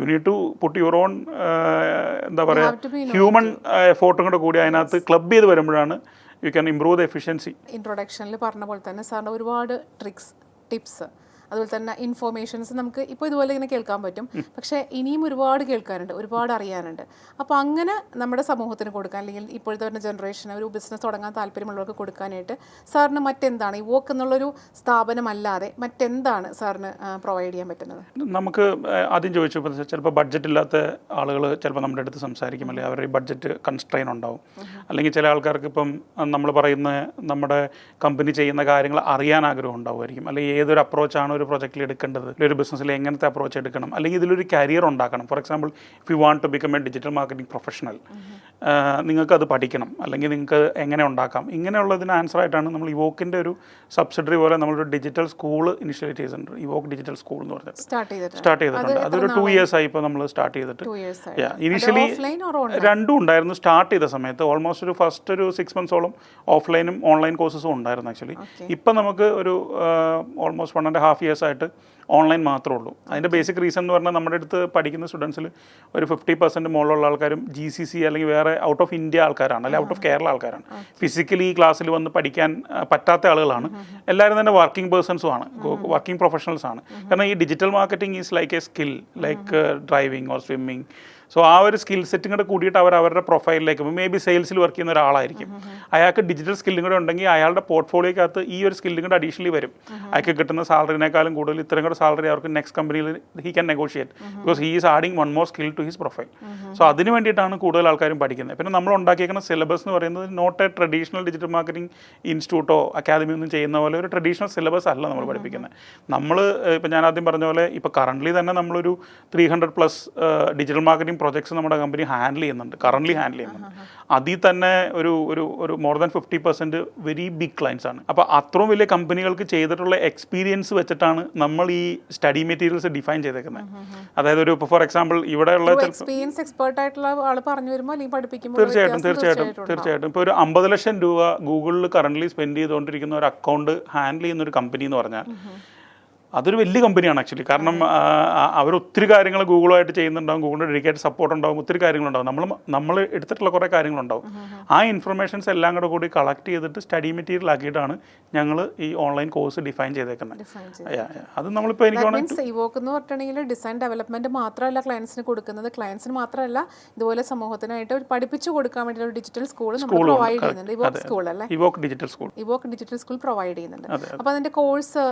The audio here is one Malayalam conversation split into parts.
You need to put your on എന്താ പറയുക ഹ്യൂമൻ എഫോർട്ടും കൂടെ കൂടി അതിനകത്ത് ക്ലബ് ചെയ്ത് വരുമ്പോഴാണ് you can improve the efficiency ഇൻട്രൊഡക്ഷനിൽ പറഞ്ഞ പോലെ തന്നെ സാറിന്റെ ഒരുപാട് ട്രിക്സ് ടിപ്സ് അതുപോലെ തന്നെ ഇൻഫോർമേഷൻസ് നമുക്ക് ഇപ്പോൾ ഇതുപോലെ ഇങ്ങനെ കേൾക്കാൻ പറ്റും. പക്ഷേ ഇനിയും ഒരുപാട് കേൾക്കാനുണ്ട് ഒരുപാട് അറിയാനുണ്ട്. അപ്പോൾ അങ്ങനെ നമ്മുടെ സമൂഹത്തിന് കൊടുക്കാൻ അല്ലെങ്കിൽ ഇപ്പോഴത്തെ വരുന്ന ജനറേഷന് ഒരു ബിസിനസ് തുടങ്ങാൻ താല്പര്യമുള്ളവർക്ക് കൊടുക്കാനായിട്ട് സാറിന് മറ്റെന്താണ്? ഈ വോക്ക് എന്നുള്ളൊരു സ്ഥാപനമല്ലാതെ മറ്റെന്താണ് സാറിന് പ്രൊവൈഡ് ചെയ്യാൻ പറ്റുന്നത്? നമുക്ക് ആദ്യം ചോദിച്ചു ഇപ്പം ചിലപ്പോൾ ബഡ്ജറ്റ് ഇല്ലാത്ത ആളുകൾ ചിലപ്പോൾ നമ്മുടെ അടുത്ത് സംസാരിക്കും. അല്ലെങ്കിൽ അവരുടെ ബഡ്ജറ്റ് കൺസ്ട്രെയിൻ ഉണ്ടാവും. അല്ലെങ്കിൽ ചില ആൾക്കാർക്ക് ഇപ്പം നമ്മൾ പറയുന്ന നമ്മുടെ കമ്പനി ചെയ്യുന്ന കാര്യങ്ങൾ അറിയാൻ ആഗ്രഹം ഉണ്ടാവുമായിരിക്കും. അല്ലെങ്കിൽ ഏതൊരു അപ്രോച്ചാണ് ഒരു പ്രൊജക്റ്റിൽ എടുക്കേണ്ടത് ഒരു ബിസിനസ്സിൽ എങ്ങനത്തെ അപ്രോച്ച് എടുക്കണം അല്ലെങ്കിൽ ഇതിലൊരു കരിയർ ഉണ്ടാക്കണം. For example if you want to become a digital marketing professional നിങ്ങൾക്ക് അത് പഠിക്കണം അല്ലെങ്കിൽ നിങ്ങൾക്ക് എങ്ങനെ ഉണ്ടാക്കാം. ഇങ്ങനെയുള്ളതിന് ആൻസർ ആയിട്ടാണ് നമ്മൾ ഇവോക്കിന്റെ ഒരു സബ്സിഡറി പോലെ നമ്മളൊരു ഡിജിറ്റൽ സ്കൂൾ ഇനിഷ്യേറ്റ് ചെയ്തിട്ടുണ്ട്. ഇവോക്ക് ഡിജിറ്റൽ സ്കൂൾ എന്ന് പറഞ്ഞിട്ട്. സ്റ്റാർട്ട് ചെയ്തിട്ട് സ്റ്റാർട്ട് ചെയ്തിട്ടുണ്ട്. അതൊരു ടു ഇയേഴ്സ് ആയി ഇപ്പോൾ നമ്മൾ സ്റ്റാർട്ട് ചെയ്തിട്ട്. ഇനിഷ്യലി രണ്ടും ഉണ്ടായിരുന്നു സ്റ്റാർട്ട് ചെയ്ത സമയത്ത്. ഓൾമോസ്റ്റ് ഒരു ഫസ്റ്റ് ഒരു സിക്സ് മന്ത്സോളം ഓഫ്ലൈനും ഓൺലൈൻ കോഴ്സസും ഉണ്ടായിരുന്നു ആക്ച്വലി ഇപ്പം നമുക്ക് ഒരു almost one and half years ആയിട്ട് ഓൺലൈൻ മാത്രമേ ഉള്ളൂ അതിന്റെ ബേസിക് റീസൺ എന്ന് പറഞ്ഞാൽ നമ്മുടെ അടുത്ത് പഠിക്കുന്ന സ്റ്റുഡൻസിൽ ഒരു ഫിഫ്റ്റി പെർസെന്റ് മുകളിലുള്ള ആൾക്കാരും ജി സി സി അല്ലെങ്കിൽ വേറെ ഔട്ട് ഓഫ് ഇന്ത്യ ആൾക്കാരാണ് അല്ലെങ്കിൽ ഔട്ട് ഓഫ് കേരള ആൾക്കാരാണ്. ഫിസിക്കലി ഈ ക്ലാസ്സിൽ വന്ന് പഠിക്കാൻ പറ്റാത്ത ആളുകളാണ്. എല്ലാവരും തന്നെ വർക്കിംഗ് പേഴ്സൺസും ആണ്. വർക്കിംഗ് പ്രൊഫഷണൽസ് ആണ്. കാരണം ഈ digital marketing is like a skill like driving or swimming so ആ ഒരു സ്കിൽ സെറ്റും കൂടെ കൂടിയിട്ട് അവർ അവരുടെ പ്രൊഫൈലിലേക്ക് മേ ബി സെയിൽസിൽ വർക്ക് ചെയ്യുന്ന ഒരാളായിരിക്കും. അയാൾക്ക് ഡിജിറ്റൽ സ്കില്ലും കൂടെ ഉണ്ടെങ്കിൽ അയാളുടെ പോർട്ട്ഫോളിയോക്കകത്ത് ഈ ഒരു സ്കില്ലും കൂടെ അഡീഷണലി വരും. അയാൾക്ക് കിട്ടുന്ന സാലറിനേക്കാളും കൂടുതൽ ഇത്രയും കൂടെ സാലറി അവർക്ക് നെക്സ്റ്റ് കമ്പനിയിൽ he can negotiate because he is adding one more skill to his profile so അതിന് വേണ്ടിയിട്ടാണ് കൂടുതൽ ആൾക്കാരും പഠിക്കുന്നത്. പിന്നെ നമ്മൾ ഉണ്ടാക്കിയേക്കുന്ന സിലബസ് എന്ന് പറയുന്നത് not a traditional digital marketing ഇൻസ്റ്റിറ്റ്യൂട്ടോ academy ഒന്നും ചെയ്യുന്ന പോലെ ഒരു ട്രഡീഷണൽ സിലബസ് അല്ല നമ്മൾ പഠിപ്പിക്കുന്നത്. നമ്മൾ ഇപ്പം ഞാൻ ആദ്യം പറഞ്ഞ പോലെ ഇപ്പോൾ കറന്റ്ലി തന്നെ നമ്മളൊരു three hundred plus digital marketing projects നമ്മുടെ കമ്പനി ഹാൻഡിൽ ചെയ്യുന്നുണ്ട് കറന്റ്ലി ഹാൻഡിൽ ചെയ്യുന്നുണ്ട്. അതിൽ തന്നെ ഒരു ഒരു ഒരു more than fifty percent very big clients ആണ്. അപ്പോൾ അത്രയും വലിയ കമ്പനികൾക്ക് ചെയ്തിട്ടുള്ള എക്സ്പീരിയൻസ് വെച്ചിട്ടാണ് നമ്മൾ ഈ സ്റ്റഡി മെറ്റീരിയൽസ് ഡിഫൈൻ ചെയ്തേക്കുന്നത്. അതായത് ഒരു ഫോർ എക്സാമ്പിൾ ഇവിടെയുള്ള ഉള്ള എക്സ്പീരിയൻസ് എക്സ്പേർട്ട് ആയിട്ടുള്ള ആൾ പറഞ്ഞു വരുമ്പോൾ അല്ലെങ്കിൽ പഠിപ്പിക്കുമ്പോൾ തീർച്ചയായിട്ടും തീർച്ചയായിട്ടും തീർച്ചയായിട്ടും ഇപ്പോൾ ഒരു അമ്പത് ലക്ഷം രൂപ ഗൂഗിളിൽ കറന്റ്ലി സ്പെൻഡ് ചെയ്തുകൊണ്ടിരിക്കുന്ന ഒരു അക്കൗണ്ട് ഹാൻഡിൽ ചെയ്യുന്ന ഒരു കമ്പനി എന്ന് പറഞ്ഞാൽ അതൊരു വലിയ കമ്പനിയാണ് ആക്ച്വലി കാരണം അവർ ഒത്തിരി കാര്യങ്ങൾ ഗൂഗിളുമായിട്ട് ചെയ്യുന്നുണ്ടാവും ഗൂഗിളിന്റെ ഡെഡിക്കേറ്റ് സപ്പോർട്ട് ഉണ്ടാവും ഒത്തിരി കാര്യങ്ങളുണ്ടാവും. നമ്മൾ നമ്മൾ എടുത്തിട്ടുള്ള കുറേ കാര്യങ്ങളുണ്ടാവും. ആ ഇൻഫർമേഷൻസ് എല്ലാം കൂടെ കൂടി കളക്ട് ചെയ്തിട്ട് സ്റ്റഡി മെറ്റീരിയൽ ആക്കിയിട്ടാണ് ഞങ്ങൾ ഈ ഓൺലൈൻ കോഴ്സ് ഡിഫൈൻ ചെയ്തേക്കുന്നത്. അത് നമ്മളിപ്പോൾ എനിക്ക് ഡിസൈൻ ഡെവലപ്മെന്റ് മാത്രമല്ല ക്ലയൻസിന് കൊടുക്കുന്നത്. ക്ലയൻസിന് മാത്രമല്ല ഇതുപോലെ സമൂഹത്തിനായിട്ട് ഒരു പഠിപ്പിച്ചു കൊടുക്കാൻ വേണ്ടി ഒരു ഡിജിറ്റൽ സ്കൂൾ നമ്മൾ പ്രൊവൈഡ് ചെയ്യുന്നുണ്ട്. ഇവോക്ക് സ്കൂൾ അല്ലേ? Evoke digital school Evoke digital school provide ചെയ്യുന്നുണ്ട്. അപ്പോൾ അതിന്റെ കോഴ്സ്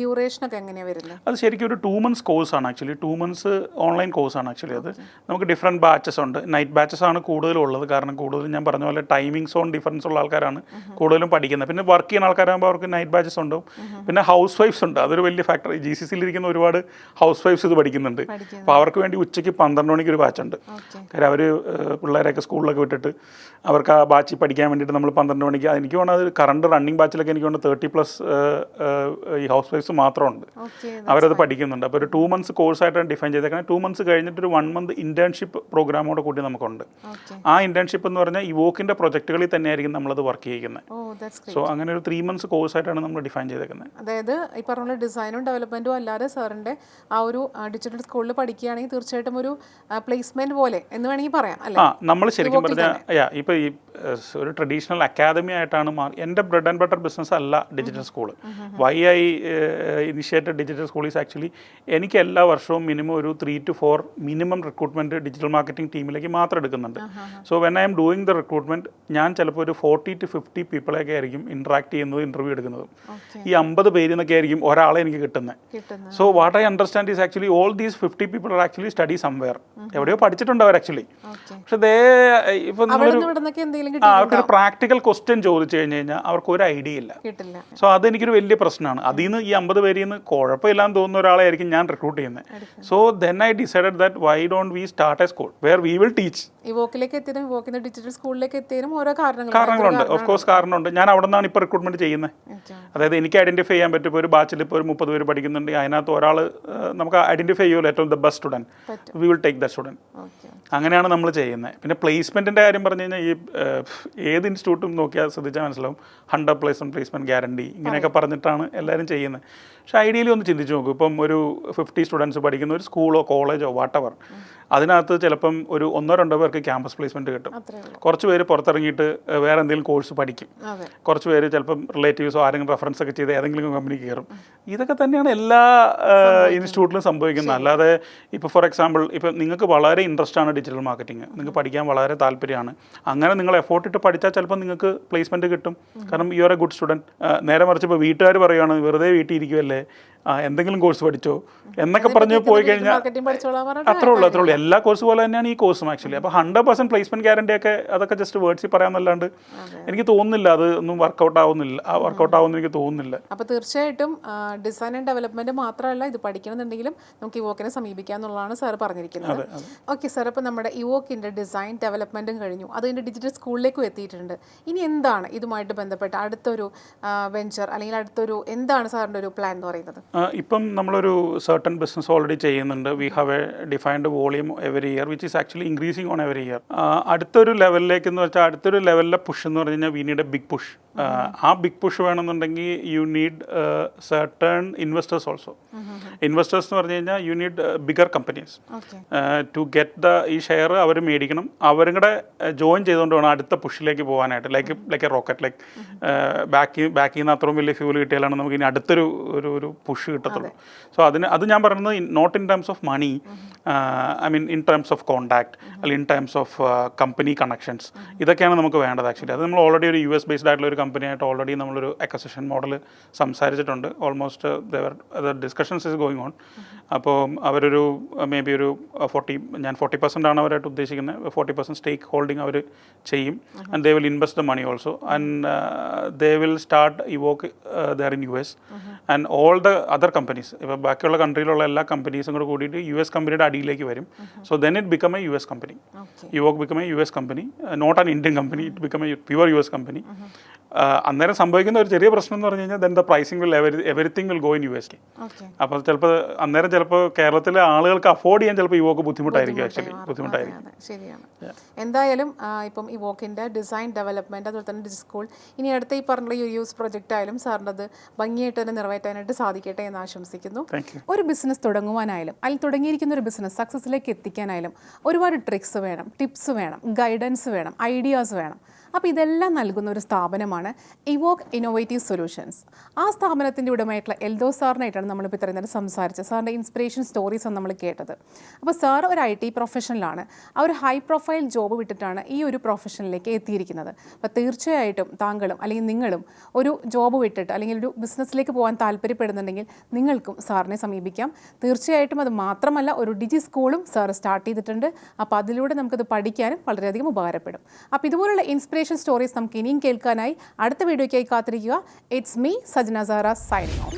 ഡ്യൂറേഷൻ ഒക്കെ എങ്ങനെയാണ് വരുന്നത് അത് ശരിക്കും ഒരു ടു മന്ത്സ് കോഴ്സ് ആണ് actually two months online course ആണ് ആക്ച്വലി അത്. നമുക്ക് ഡിഫറെന്റ് ബാച്ചസ് ഉണ്ട്. നൈറ്റ് ബാച്ചസ് ആണ് കൂടുതലും ഉള്ളത് കാരണം കൂടുതലും ഞാൻ പറഞ്ഞ പോലെ ടൈമിംഗ് സോൺ ഡിഫറൻസ് ഉള്ള ആൾക്കാരാണ് കൂടുതലും പഠിക്കുന്നത്. പിന്നെ വർക്ക് ചെയ്യുന്ന ആൾക്കാരാകുമ്പോൾ അവർക്ക് നൈറ്റ് ബാച്ചസ് ഉണ്ടാവും. പിന്നെ ഹൗസ് വൈഫ്സ് ഉണ്ട്. അതൊരു വലിയ ഫാക്ടർ ജി സി സിയിൽ ഇരിക്കുന്ന ഒരുപാട് ഹൗസ് വൈഫ്സ് ഇത് പഠിക്കുന്നുണ്ട്. അപ്പോൾ അവർക്ക് വേണ്ടി ഉച്ചയ്ക്ക് പന്ത്രണ്ട് മണിക്ക് ഒരു ബാച്ച് ഉണ്ട്. കാര്യം അവർ പിള്ളേരെയൊക്കെ സ്കൂളിലൊക്കെ വിട്ടിട്ട് അവർക്ക് ആ ബാച്ചിൽ പഠിക്കാൻ വേണ്ടിയിട്ട് നമ്മൾ പന്ത്രണ്ട് മണിക്ക് എനിക്ക് വേണം അത് കറണ്ട് റണ്ണിങ് ബാച്ചിലൊക്കെ എനിക്ക് വേണം തേർട്ടി പ്ലസ് ഈ ഹൗസ് വൈഫ്സ് മാത്രമുണ്ട് ഓക്കെ അവരത് പഠിക്കുന്നുണ്ട്. അപ്പോൾ ഒരു ടു മന്ത്സ് കോഴ്സായിട്ടാണ് ഡിഫൈൻ ചെയ്തേക്കുന്നത്. ടു മന്ത്സ് കഴിഞ്ഞിട്ട് ഒരു വൺ മന്ത് ഇന്റേൺഷിപ്പ് പ്രോഗ്രാമോടെ കൂടി നമുക്കുണ്ട്. ആ ഇന്റേൺഷിപ്പ് എന്ന് പറഞ്ഞാൽ ഈ വോക്കിന്റെ പ്രൊജക്റ്റുകളിൽ തന്നെയായിരിക്കും നമ്മളത് വർക്ക് ചെയ്യുന്നത് സോ അങ്ങനെ ഒരു ത്രീ മന്ത്സ് കോഴ്സ് ആയിട്ടാണ് നമ്മൾ ഡിഫൈൻ ചെയ്തേക്കുന്നത്. അതായത് ഈ പറഞ്ഞ ഡിസൈനും ഡെവലപ്മെന്റും അല്ലാതെ സാറിന്റെ ആ ഒരു ഡിജിറ്റൽ സ്കൂളിൽ പഠിക്കുകയാണെങ്കിൽ തീർച്ചയായിട്ടും ഒരു പ്ലേസ്മെന്റ് പോലെ എന്ന് വേണമെങ്കിൽ പറയാം അല്ലേ? ആ നമ്മൾ ശരിക്കും പറഞ്ഞാൽ ഇപ്പൊ ഇപ്പോൾ ഈ ഒരു ട്രഡീഷണൽ അക്കാദമി ആയിട്ടാണ് മാറി എന്റെ ബ്രെഡ് ആൻഡ് ബട്ടർ ബിസിനസ് അല്ല digital school why I initiated digital school is actually എനിക്ക് എല്ലാ വർഷവും മിനിമം ഒരു three two four minimum recruitment digital marketing ടീമിലേക്ക് മാത്രം എടുക്കുന്നുണ്ട്. So when I am doing the recruitment ഞാൻ ചിലപ്പോൾ ഒരു ഫോർട്ടി ടു ഫിഫ്റ്റി പീപ്പിളെയൊക്കെ ആയിരിക്കും ഇൻട്രാക്ട് ചെയ്യുന്നത് ഇന്റർവ്യൂ എടുക്കുന്നതും. ഈ അമ്പത് പേരിൽ നിന്നൊക്കെ ആയിരിക്കും ഒരാളെ എനിക്ക് കിട്ടുന്നത് so what I understand is actually all these fifty people are actually study somewhere എവിടെയോ പഠിച്ചിട്ടുണ്ട് അവർ ആക്ച്വലി പക്ഷെ ദേ ഇപ്പൊ അവർക്കൊരു പ്രാക്ടിക്കൽ ക്വസ്റ്റ്യൻ ചോദിച്ചു കഴിഞ്ഞു കഴിഞ്ഞാൽ അവർക്ക് ഒരു ഐഡിയ ഇല്ല. സോ അതെനിക്കൊരു വലിയ പ്രശ്നമാണ്. അതിൽ നിന്ന് ഈ അമ്പത് പേരിൽ നിന്ന് കുഴപ്പമില്ലാന്ന് തോന്നുന്ന ഒരാളെ ആയിരിക്കും ഞാൻ റിക്രൂട്ട് ചെയ്യുന്നത് so then I decided that why don't we start a school where we will teach ഈ വോക്കിലേക്ക് എത്തിയതും വോക്കിന്റെ ഡിജിറ്റൽ സ്കൂളിലേക്ക് എത്തിയതും ഓരോ കാരണങ്ങളുണ്ട്. ഓഫ് കോഴ്സ് കാരണമുണ്ട്. ഞാൻ അവിടെ നിന്നാണ് ഇപ്പോൾ റിക്രൂട്ട്മെന്റ് ചെയ്യുന്നത് അതായത് എനിക്ക് ഐഡന്റിഫൈ ചെയ്യാൻ പറ്റും. ഇപ്പോൾ ഒരു ബാച്ചിൽ ഇപ്പോൾ ഒരു മുപ്പത് പേര് പഠിക്കുന്നുണ്ട്. അതിനകത്ത് ഒരാൾ നമുക്ക് ഐഡന്റിഫൈ ചെയ്യുമല്ലോ ഏറ്റവും the best student we will take the student അങ്ങനെയാണ് നമ്മൾ ചെയ്യുന്നത് പിന്നെ പ്ലേസ്മെന്റിന്റെ കാര്യം പറഞ്ഞു കഴിഞ്ഞാൽ ഈ ഏത് ഇൻസ്റ്റിറ്റ്യൂട്ടും നോക്കിയാൽ ശ്രദ്ധിച്ചാൽ മനസ്സിലാവും. ഹൺഡ്രഡ് പ്ലേസ്മെന്റ് പ്ലേസ്മെന്റ് ഗ്യാരണ്ടി ഇങ്ങനെയൊക്കെ പറഞ്ഞിട്ടാണ് എല്ലാവരും ചെയ്യുന്നത് പക്ഷേ പക്ഷേ ഐഡിയലി ഒന്ന് ചിന്തിച്ച് നോക്കും. ഇപ്പം ഒരു ഫിഫ്റ്റി സ്റ്റുഡൻസ് പഠിക്കുന്ന ഒരു സ്കൂളോ കോളേജോ വാട്ടവർ അതിനകത്ത് ചിലപ്പം ഒരു ഒന്നോ രണ്ടോ പേർക്ക് ക്യാമ്പസ് പ്ലേസ്മെന്റ് കിട്ടും. കുറച്ച് പേര് പുറത്തിറങ്ങിയിട്ട് വേറെ എന്തെങ്കിലും കോഴ്സ് പഠിക്കും. കുറച്ച് പേര് ചിലപ്പം റിലേറ്റീവ്സോ ആരെങ്കിലും റെഫറൻസ് ഒക്കെ ചെയ്ത് ഏതെങ്കിലും കമ്പനി കയറും. ഇതൊക്കെ തന്നെയാണ് എല്ലാ ഇൻസ്റ്റിറ്റ്യൂട്ടിലും സംഭവിക്കുന്നത്. അല്ലാതെ ഇപ്പോൾ ഫോർ എക്സാമ്പിൾ ഇപ്പം നിങ്ങൾക്ക് വളരെ ഇൻട്രസ്റ്റ് ആണ് ഡിജിറ്റൽ മാർക്കറ്റിംഗ് നിങ്ങൾക്ക് പഠിക്കാൻ വളരെ താല്പര്യമാണ്. അങ്ങനെ നിങ്ങൾ എഫോർട്ട് ഇട്ട് പഠിച്ചാൽ ചിലപ്പോൾ നിങ്ങൾക്ക് പ്ലേസ്മെന്റ് കിട്ടും. കാരണം you are a good student നേരെ മറിച്ച് ഇപ്പോൾ വീട്ടുകാർ പറയുകയാണ് വെറുതെ വീട്ടിൽ ഇരിക്കുമല്ലേ ആ, എന്തെങ്കിലും കോഴ്സ് പഠിച്ചോ എന്നൊക്കെ പറഞ്ഞ് പോയി കഴിഞ്ഞാൽ അത്രേ ഉള്ളൂ അത്രേ ഉള്ളൂ. എല്ലാ കോഴ്സ് പോലെ തന്നെയാണ് ഈ കോഴ്സും ആക്ച്വലി അപ്പോൾ ഹൺഡ്രഡ് പെർസെന്റ് പ്ലേസ്മെന്റ് ഗ്യാരണ്ടി ഒക്കെ അതൊക്കെ ജസ്റ്റ് വേർഡ്സിൽ പറയാമെന്നല്ലാണ്ട് എനിക്ക് തോന്നുന്നില്ല അത് ഒന്നും വർക്കൗട്ട് ആവുന്നില്ല വർക്കൗട്ട് ആവുമെന്ന് എനിക്ക് തോന്നുന്നില്ല. അപ്പോൾ തീർച്ചയായിട്ടും ഡിസൈൻ ആൻഡ് ഡെവലപ്മെന്റ് മാത്രമല്ല ഇത് പഠിക്കണമെന്നുണ്ടെങ്കിലും നമുക്ക് യുവോക്കിനെ സമീപിക്കാന്നുള്ളതാണ് സാർ പറഞ്ഞിരിക്കുന്നത്. ഓക്കെ സാർ അപ്പോൾ നമ്മുടെ ഇവോക്കിന്റെ ഡിസൈൻ ഡെവലപ്മെന്റും കഴിഞ്ഞു. അതിന്റെ ഡിജിറ്റൽ സ്കൂളിലേക്കും എത്തിയിട്ടുണ്ട്. ഇനി എന്താണ് ഇതുമായിട്ട് ബന്ധപ്പെട്ട അടുത്തൊരു വെഞ്ചർ അല്ലെങ്കിൽ അടുത്തൊരു എന്താണ് സാറിന്റെ ഒരു പ്ലാൻ എന്ന് പറയുന്നത്? ആ, ഇപ്പം നമ്മളൊരു സർട്ടൺ ബിസിനസ് ഓൾറെഡി ചെയ്യുന്നുണ്ട്. We have a defined volume every year which is actually increasing on every year അടുത്തൊരു ലെവലിലേക്ക് എന്ന് വെച്ചാൽ അടുത്തൊരു ലെവലിലെ പുഷ് എന്ന് പറഞ്ഞു കഴിഞ്ഞാൽ we need a big push ആ ബിഗ് പുഷ് വേണമെന്നുണ്ടെങ്കിൽ you need certain investors also investors എന്ന് പറഞ്ഞു കഴിഞ്ഞാൽ you need bigger companies to get the ഈ ഷെയർ അവർ മേടിക്കണം. അവരും കൂടെ ജോയിൻ ചെയ്തുകൊണ്ട് വേണം അടുത്ത പുഷിലേക്ക് പോകാനായിട്ട്. Like like a rocket like ബാക്കി ബാക്കിൽ നിന്ന് അത്രയും വലിയ ഫ്യൂൽ കിട്ടിയാലാണ് നമുക്ക് ഇനി അടുത്തൊരു ഒരു ഒരു പുഷ് കിട്ടത്തുള്ളൂ. സോ അതിന് അത് ഞാൻ പറയുന്നത് not in terms of money I mean in terms of contact അല്ലെങ്കിൽ in terms of company connections ഇതൊക്കെയാണ് നമുക്ക് വേണ്ടത് ആക്ച്വലി അത് നമ്മൾ ഓൾറെഡി ഒരു യു എസ് ബേസ്ഡ് ആയിട്ടുള്ള ഒരു കമ്പനിയായിട്ട് ഓൾറെഡി നമ്മളൊരു അക്വസിഷൻ മോഡൽ സംസാരിച്ചിട്ടുണ്ട്. Almost there discussions is going on അപ്പോൾ അവരൊരു മേ ബി ഒരു ഫോർട്ടി ഞാൻ ഫോർട്ടി പെർസെന്റ് ആണ് അവരായിട്ട് ഉദ്ദേശിക്കുന്നത്. ഫോർട്ടി പെർസെന്റ് സ്റ്റേക്ക് ഹോൾഡിംഗ് അവർ ചെയ്യും. And they will invest the money also and they will start Evoke there in U S and all the other companies ഇപ്പോൾ ബാക്കിയുള്ള കൺട്രിയിലുള്ള എല്ലാ കമ്പനീസും കൂടെ കൂടിയിട്ട് യു എസ് കമ്പനിയുടെ അടിയിലേക്ക് വരും. So then it become a U S company Evoke become a U S company not an Indian company it become a pure U S company അന്നേരം സംഭവിക്കുന്ന ഒരു ചെറിയ പ്രശ്നം എന്ന് പറഞ്ഞു കഴിഞ്ഞാൽ then the pricing will everything will go in U S K അപ്പോൾ ചിലപ്പോൾ അന്നേരം ചിലപ്പോൾ കേരളത്തിലെ ആളുകൾക്ക് അഫോർഡ് ചെയ്യാൻ ചിലപ്പോൾ ഇവോക്ക് ബുദ്ധിമുട്ടായിരിക്കും ആക്ച്വലി ബുദ്ധിമുട്ടായിരിക്കും. ശരിയാണ്. എന്തായാലും ഇപ്പം ഈ വോക്കിന്റെ ഡിസൈൻ ഡെവലപ്മെന്റ് അതുപോലെ തന്നെ സ്കൂൾ ഇനി അടുത്ത ഈ പറഞ്ഞ യു യൂസ് പ്രൊജക്റ്റ് ആയാലും സാറിന്റെ അത് ഭംഗിയായിട്ട് തന്നെ നിറവേറ്റാനായിട്ട് സാധിക്കട്ടെ എന്ന് ആശംസിക്കുന്നു. ഒരു ബിസിനസ് തുടങ്ങുവാനായാലും അതിൽ തുടങ്ങിയിരിക്കുന്ന ഒരു ബിസിനസ് സക്സസ്സിലേക്ക് എത്തിക്കാനായാലും ഒരുപാട് ട്രിക്സ് വേണം ടിപ്സ് വേണം ഗൈഡൻസ് വേണം ഐഡിയാസ് വേണം. അപ്പോൾ ഇതെല്ലാം നൽകുന്ന ഒരു സ്ഥാപനമാണ് ഇവോക്ക് ഇന്നോവേറ്റീവ് സൊല്യൂഷൻസ് ആ സ്ഥാപനത്തിന്റെ ഉടമയായിട്ടുള്ള എൽദോ സാറിനായിട്ടാണ് നമ്മളിപ്പോൾ ഇത്രയും നേരം സംസാരിച്ചത്. സാറിന്റെ ഇൻസ്പിറേഷൻ സ്റ്റോറീസ് ആണ് നമ്മൾ കേട്ടത്. അപ്പോൾ സാർ ഒരു ഐ ടി പ്രൊഫഷനിലാണ് ആ ഒരു ഹൈ പ്രൊഫൈൽ ജോബ് വിട്ടിട്ടാണ് ഈ ഒരു പ്രൊഫഷനിലേക്ക് എത്തിയിരിക്കുന്നത്. അപ്പോൾ തീർച്ചയായിട്ടും താങ്കളും അല്ലെങ്കിൽ നിങ്ങളും ഒരു ജോബ് വിട്ടിട്ട് അല്ലെങ്കിൽ ഒരു ബിസിനസ്സിലേക്ക് പോകാൻ താല്പര്യപ്പെടുന്നുണ്ടെങ്കിൽ നിങ്ങൾക്കും സാറിനെ സമീപിക്കാം. തീർച്ചയായിട്ടും അത് മാത്രമല്ല ഒരു ഡിജി സ്കൂളും സാർ സ്റ്റാർട്ട് ചെയ്തിട്ടുണ്ട്. അപ്പോൾ അതിലൂടെ നമുക്കത് പഠിക്കാനും വളരെയധികം ഉപകാരപ്പെടും. അപ്പോൾ ഇതുപോലുള്ള ഇൻസ്പിറേഷൻ മോട്ടിവേഷൻ സ്റ്റോറീസ് നമുക്ക് ഇനിയും കേൾക്കാനായി അടുത്ത വീഡിയോയ്ക്കായി കാത്തിരിക്കുക. It's me Sajna Sara signing off